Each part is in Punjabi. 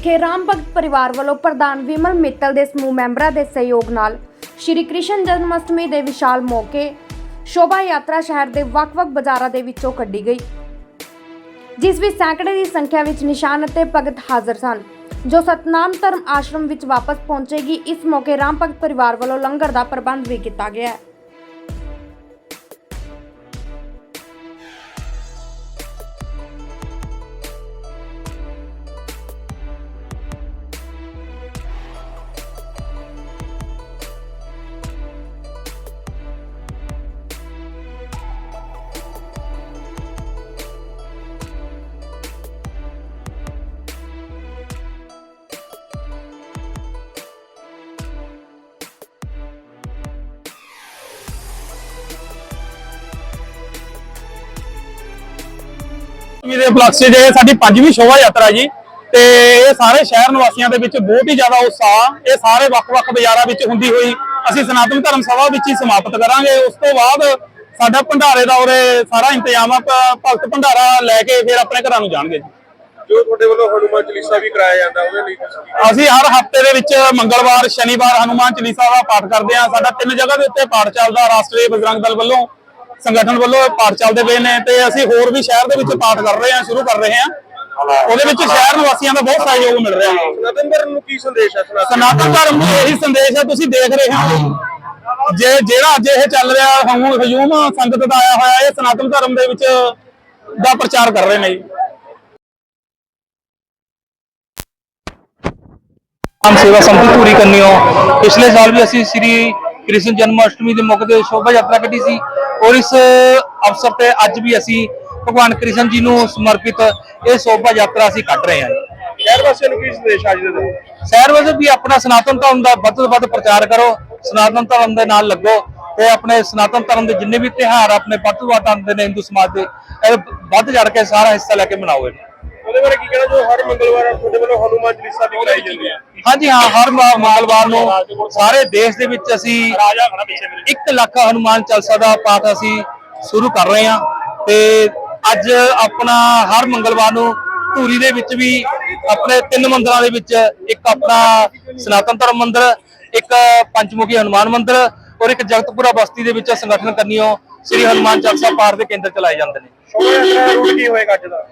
ਵਿਖੇ ਰਾਮ ਭਗਤ ਪਰਿਵਾਰ ਵੱਲੋਂ ਪ੍ਰਧਾਨ ਵਿਮਲ ਮਿੱਤਲ ਦੇ ਸਮੂਹ ਮੈਂਬਰਾਂ ਦੇ ਸਹਿਯੋਗ ਨਾਲ ਸ਼੍ਰੀ ਕ੍ਰਿਸ਼ਨ ਜਨਮ ਅਸ਼ਟਮੀ ਦੇ ਵਿਸ਼ਾਲ ਮੌਕੇ ਸ਼ੋਭਾ ਯਾਤਰਾ ਸ਼ਹਿਰ ਦੇ ਵੱਖ-ਵੱਖ ਬਾਜ਼ਾਰਾਂ ਦੇ ਵਿੱਚੋਂ ਕੱਢੀ ਗਈ, ਜਿਸ ਵਿੱਚ ਸੈਂਕੜੇ ਦੀ ਸੰਖਿਆ ਵਿੱਚ ਨਿਸ਼ਾਨ ਅਤੇ ਭਗਤ ਹਾਜ਼ਰ ਸਨ, ਜੋ ਸਤਨਾਮ ਧਰਮ ਆਸ਼ਰਮ ਵਿੱਚ ਵਾਪਸ ਪਹੁੰਚੇਗੀ। ਇਸ ਮੌਕੇ ਰਾਮ ਭਗਤ ਪਰਿਵਾਰ ਵੱਲੋਂ ਲੰਗਰ ਦਾ ਪ੍ਰਬੰਧ ਵੀ ਕੀਤਾ ਗਿਆ। ਹੈ ਦੇ ਫਲਕਸ ਜੇ ਸਾਡੀ ਪੰਜਵੀਂ ਸ਼ੋਭਾ ਯਾਤਰਾ ਜੀ ਤੇ ਇਹ ਸਾਰੇ ਸ਼ਹਿਰ ਨਿਵਾਸੀਆਂ ਦੇ ਵਿੱਚ ਬਹੁਤ ਹੀ ਜ਼ਿਆਦਾ ਉਤਸ਼ਾਹ ਇਹ ਸਾਰੇ ਵੱਖ-ਵੱਖ ਬਾਜ਼ਾਰਾਂ ਵਿੱਚ ਹੁੰਦੀ ਹੋਈ ਅਸੀਂ ਸਨਾਤਨ ਧਰਮ ਸਭਾ ਵਿੱਚ ਹੀ ਸਮਾਪਤ ਕਰਾਂਗੇ। ਉਸ ਤੋਂ ਬਾਅਦ ਸਾਡਾ ਭੰਡਾਰੇ ਦਾ ਉਰੇ ਸਾਰਾ ਇੰਤਜ਼ਾਮ ਭਗਤ ਭੰਡਾਰਾ ਲੈ ਕੇ ਫਿਰ ਆਪਣੇ ਘਰਾਂ ਨੂੰ ਜਾਣਗੇ ਜੀ। ਜੋ ਤੁਹਾਡੇ ਵੱਲੋਂ ਹਨੂਮਾਨ ਚਾਲੀਸਾ ਵੀ ਕਰਾਇਆ ਜਾਂਦਾ ਉਹਦੇ ਲਈ ਅਸੀਂ ਹਰ ਹਫ਼ਤੇ ਦੇ ਵਿੱਚ ਮੰਗਲਵਾਰ ਸ਼ਨੀਵਾਰ ਹਨੂਮਾਨ ਚਾਲੀਸਾ ਦਾ ਪਾਠ ਕਰਦੇ ਹਾਂ। ਸਾਡਾ ਤਿੰਨ ਜਗ੍ਹਾ ਦੇ ਉੱਤੇ ਪਾਠ ਚੱਲਦਾ ਰਾਸ਼ਟਰੀ ਬਜਰੰਗ ਦਲ ਵੱਲੋਂ। ਸੰਗਠਨ ਵੱਲੋਂ ਪਾਠ ਚੱਲਦੇ ਪਏ ਨੇ ਤੇ ਅਸੀਂ ਹੋਰ ਵੀ ਸ਼ਹਿਰ ਦੇ ਵਿੱਚ ਪਾਠ ਕਰ ਰਹੇ ਹਾਂ ਸ਼ੁਰੂ ਕਰ ਰਹੇ ਹਾਂ। ਉਹਦੇ ਵਿੱਚ ਸ਼ਹਿਰ ਨਿਵਾਸੀਆਂ ਦਾ ਬਹੁਤ ਸਹਿਯੋਗ ਮਿਲ ਰਿਹਾ ਹੈ। ਸਨਾਤਨ ਧਰਮ ਨੂੰ ਕੀ ਸੰਦੇਸ਼ ਹੈ? ਸਨਾਤਨ ਧਰਮ ਨੂੰ ਇਹੀ ਸੰਦੇਸ਼ ਹੈ ਤੁਸੀਂ ਦੇਖ ਰਹੇ ਹੋ। ਜੇ ਜਿਹੜਾ ਅੱਜ ਇਹ ਚੱਲ ਰਿਹਾ ਹਮੂਮ ਹਜੂਮ ਸੰਗਤ ਦਾ ਆਇਆ ਹੋਇਆ ਇਹ ਸਨਾਤਨ ਧਰਮ ਦੇ ਵਿੱਚ ਦਾ ਪ੍ਰਚਾਰ ਕਰ ਰਹੇ ਨੇ ਆਮ ਸੇਵਾ ਸੰਮਤੀ ਧੂਰੀ ਕੰਨਿਓ ਪਿਛਲੇ ਸਾਲ ਵੀ ਅਸੀਂ ਸ੍ਰੀ ਕ੍ਰਿਸ਼ਨ ਜਨਮ ਅਸ਼ਟਮੀ ਦੇ ਮੌਕੇ ਤੇ ਸ਼ੋਭਾ ਯਾਤਰਾ ਕੱਢੀ ਸੀ। ਔਰ ਇਸ ਅਵਸਰ ਤੇ ਅੱਜ ਵੀ ਅਸੀਂ ਭਗਵਾਨ ਕ੍ਰਿਸ਼ਨ ਜੀ ਨੂੰ ਸਮਰਪਿਤ ਇਹ ਸ਼ੋਭਾ ਯਾਤਰਾ ਅਸੀਂ ਕੱਢ ਰਹੇ ਹਾਂ। ਸ਼ਹਿਰ ਵਾਸੀਆਂ ਨੂੰ ਕੀ ਸੰਦੇਸ਼ ਅੱਜ ਦੇ ਸ਼ਹਿਰ ਵਿੱਚ ਵੀ ਆਪਣਾ ਸਨਾਤਨ ਧਰਮ ਦਾ ਵੱਧ ਤੋਂ ਵੱਧ ਪ੍ਰਚਾਰ ਕਰੋ ਸਨਾਤਨ ਧਰਮ ਦੇ ਨਾਲ ਲੱਗੋ ਤੇ ਆਪਣੇ ਸਨਾਤਨ ਧਰਮ ਦੇ ਜਿੰਨੇ ਵੀ ਤਿਉਹਾਰ ਆਪਣੇ ਵੱਧ ਤੋਂ ਵੱਧ ਆਉਂਦੇ ਨੇ ਹਿੰਦੂ ਸਮਾਜ ਦੇ ਇਹ ਵੱਧ ਚੜ ਕੇ ਸਾਰਾ ਹਿੱਸਾ ਲੈ ਕੇ ਮਨਾਓ ਉਹਦੇ ਬਾਰੇ ਕੀ ਕਹਿਣਾ ਜੋ ਹਰ ਮੰਗਲਵਾਰ ਤੁਹਾਡੇ ਵੱਲੋਂ ਹਨੂਮਾਨ ਚਾਲੀਸਾ ਵੀ ਕਰਾਈ ਜਾਂਦੀ ਹੈ। ਹਾਂਜੀ ਹਾਂ ਹਰ ਮ- ਮੰਗਲਵਾਰ ਨੂੰ ਸਾਰੇ ਦੇਸ਼ ਦੇ ਵਿੱਚ ਅਸੀਂ 1 ਲੱਖ ਹਨੂਮਾਨ ਚਾਲੀਸਾ ਦਾ ਪਾਠ ਅਸੀਂ ਸ਼ੁਰੂ ਕਰ ਰਹੇ ਹਾਂ ਤੇ ਅੱਜ ਆਪਣਾ ਹਰ ਮੰਗਲਵਾਰ ਨੂੰ ਧੂਰੀ ਦੇ ਵਿੱਚ ਵੀ ਆਪਣੇ ਤਿੰਨ ਮੰਦਰਾਂ ਦੇ ਵਿੱਚ ਇੱਕ ਆਪਣਾ ਸਨਾਤਨ ਧਰਮ ਮੰਦਿਰ ਇੱਕ ਪੰਚਮੁਖੀ ਹਨੂਮਾਨ ਮੰਦਿਰ ਔਰ ਇੱਕ ਜਗਤਪੁਰਾ ਬਸਤੀ ਦੇ ਵਿੱਚ ਸੰਗਠਨ ਕਰਨੀਓ ਸ੍ਰੀ ਹਨੂਮਾਨ ਚਾਲੀਸਾ ਪਾਠ ਦੇ ਕੇਂਦਰ ਚਲਾਏ ਜਾਂਦੇ ਨੇ। ਸ਼ੋਭਾ ਯਾਤਰਾ ਰੂਟ ਕੀ ਹੋਏਗਾ ਅੱਜ ਦਾ?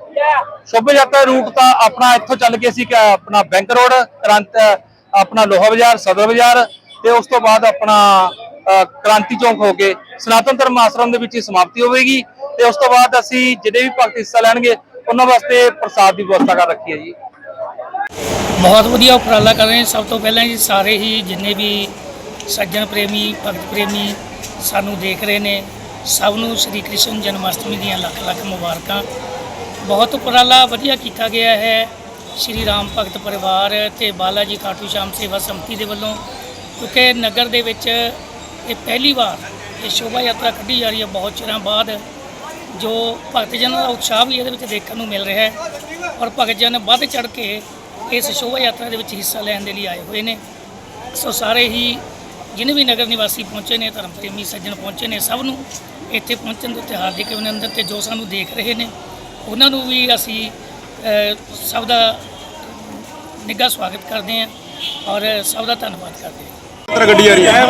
ਸ਼ੋਭਾ ਯਾਤਰਾ ਰੂਟ ਤਾਂ ਆਪਣਾ ਇੱਥੋਂ ਚੱਲ ਕੇ ਅਸੀਂ ਆਪਣਾ ਬੈਂਕ ਰੋਡ ਕ੍ਰਾਂਤ ਆਪਣਾ ਲੋਹਾ ਬਾਜ਼ਾਰ ਸਦਰ ਬਾਜ਼ਾਰ ਤੇ ਉਸ ਤੋਂ ਬਾਅਦ ਆਪਣਾ ਕ੍ਰਾਂਤੀ ਚੌਂਕ ਹੋ ਕੇ ਸਨਾਤਨ ਧਰਮ ਆਸ਼ਰਮ ਦੇ ਵਿੱਚ ਹੀ ਸਮਾਪਤੀ ਹੋਵੇਗੀ ਤੇ ਉਸ ਤੋਂ ਬਾਅਦ ਅਸੀਂ ਜਿਹੜੇ ਵੀ ਭਗਤ ਹਿੱਸਾ ਲੈਣਗੇ ਉਹਨਾਂ ਵਾਸਤੇ ਪ੍ਰਸਾਦ ਦੀ ਵਿਵਸਥਾ ਕਰ ਰੱਖੀ ਹੈ ਜੀ। ਬਹੁਤ ਵਧੀਆ ਉਪਰਾਲਾ ਕਰ ਰਹੇ ਹਾਂ ਸਭ ਤੋਂ ਪਹਿਲਾਂ ਜੀ ਸਾਰੇ ਹੀ ਜਿੰਨੇ ਵੀ ਸੱਜਣ ਪ੍ਰੇਮੀ ਭਗਤ ਪ੍ਰੇਮੀ ਸਾਨੂੰ ਦੇਖ ਰਹੇ ਨੇ। ਸਭ ਨੂੰ ਸ੍ਰੀ ਕ੍ਰਿਸ਼ਨ ਜਨਮ ਅਸ਼ਟਮੀ ਦੀਆਂ ਲੱਖ ਲੱਖ ਮੁਬਾਰਕਾਂ। ਬਹੁਤ ਉਪਰਾਲਾ ਵਧੀਆ ਕੀਤਾ ਗਿਆ ਹੈ। ਸ੍ਰੀ ਰਾਮ ਭਗਤ ਪਰਿਵਾਰ ਤੇ ਬਾਲਾ ਜੀ ਖਾਟੂ ਸ਼ਾਮ ਸੇਵਾ ਸੰਮਤੀ ਦੇ ਵੱਲੋਂ, ਕਿਉਂਕਿ ਨਗਰ ਦੇ ਵਿੱਚ ਇਹ ਪਹਿਲੀ ਵਾਰ ਇਹ ਸ਼ੋਭਾ ਯਾਤਰਾ ਕੱਢੀ ਜਾ ਰਹੀ ਹੈ ਬਹੁਤ ਚਿਰਾਂ ਬਾਅਦ, ਜੋ ਭਗਤ ਜਨਾਂ ਦਾ ਉਤਸ਼ਾਹ ਵੀ ਇਹਦੇ ਵਿੱਚ ਦੇਖਣ ਨੂੰ ਮਿਲ ਰਿਹਾ ਹੈ ਔਰ ਭਗਤ ਜਨ ਵੱਧ ਚੜ ਕੇ ਇਸ ਸ਼ੋਭਾ ਯਾਤਰਾ ਦੇ ਵਿੱਚ ਹਿੱਸਾ ਲੈਣ ਦੇ ਲਈ ਆਏ ਹੋਏ ਨੇ। ਸੋ ਸਾਰੇ ਹੀ ਜਿੰਨੇ ਵੀ ਨਗਰ ਨਿਵਾਸੀ ਪਹੁੰਚੇ ਨੇ ਧਰਮ ਪ੍ਰੇਮੀ ਸੱਜਣ ਪਹੁੰਚੇ ਨੇ ਸਭ ਨੂੰ ਇੱਥੇ ਪਹੁੰਚਣ ਦੇ ਉੱਤੇ ਹਾਰਦਿਕ ਅਭਿਨੰਦਨ ਤੇ ਜੋ ਸਾਨੂੰ ਦੇਖ ਰਹੇ ਨੇ ਉਹਨਾਂ ਨੂੰ ਵੀ ਅਸੀਂ ਸਭ ਦਾ ਨਿੱਘਾ ਸਵਾਗਤ ਕਰਦੇ ਹਾਂ ਔਰ ਸਭ ਦਾ ਧੰਨਵਾਦ ਕਰਦੇ ਹਾਂ। ਗੱਡੀ ਆ ਰਹੀ ਹੈ?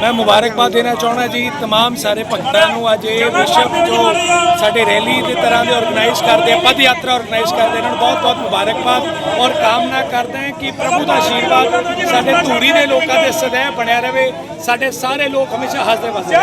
ਮੈਂ ਮੁਬਾਰਕਬਾਦ ਦੇਣਾ ਚਾਹੁੰਦਾ ਜੀ तमाम ਸਾਰੇ ਭਗਤਾਂ ਨੂੰ ਅੱਜ ਇਹ ਵਿਸ਼ਵ ਜੋ ਸਾਡੇ ਰੈਲੀ ਦੇ ਤਰ੍ਹਾਂ ਦੇ ਆਰਗੇਨਾਈਜ਼ ਕਰਦੇ ਪਦ ਯਾਤਰਾ ਆਰਗੇਨਾਈਜ਼ ਕਰਦੇ ਇਹਨਾਂ ਨੂੰ ਬਹੁਤ-ਬਹੁਤ ਮੁਬਾਰਕਬਾਦ ਔਰ ਕਾਮਨਾ ਕਰਦਾ ਹਾਂ ਕਿ ਪ੍ਰਭੂ ਦਾ ਆਸ਼ੀਰਵਾਦ ਸਾਡੇ ਧੂਰੀ ਦੇ ਲੋਕਾਂ ਦੇ ਸਦਾ ਬਣਿਆ ਰਹੇ, ਸਾਡੇ ਸਾਰੇ ਲੋਕ ਹਮੇਸ਼ਾ ਹੱਸਦੇ ਵਸਦੇ